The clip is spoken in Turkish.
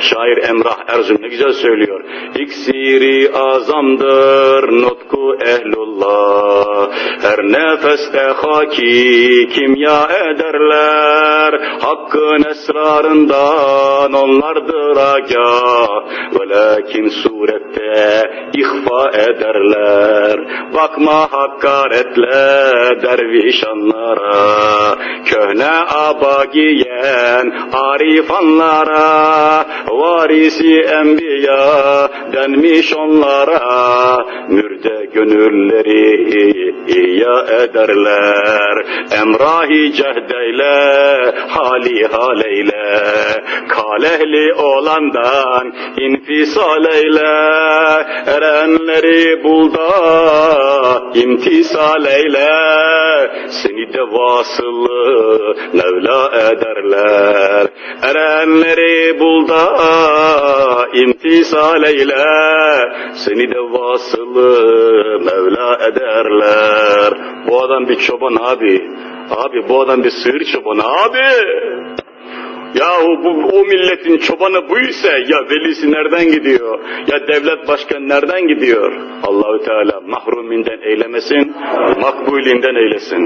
Şair Emrah Erzurum ne güzel söylüyor. İksiri azamdır nutku ehlullah. Her nefeste haki kimya ederler. Hakkın esrarından onlardır agah. Velakin surette ihfa ederler. Bakma hakaretle dervişanlara. Köhne aba giyen arifanlara. Varisi enbiya denmiş onlara. Mürde gönülleri iya ederler. Emrahi cehdeyle hali haleyle. Kalehli olandan infisal eyle. Erenleri bul da imtisal eyle. De vasılı Mevla ederler. Erenleri bul da imtisal eyle. Seni de vasılı Mevla ederler. Bu adam bir çoban abi. Abi bu adam bir sığır çobanı abi. Yahu bu o milletin çobanı buysa ya velisi nereden gidiyor? Ya devlet başkanı nereden gidiyor? Allahü Teala mahruminden eylemesin, makbulinden eylesin.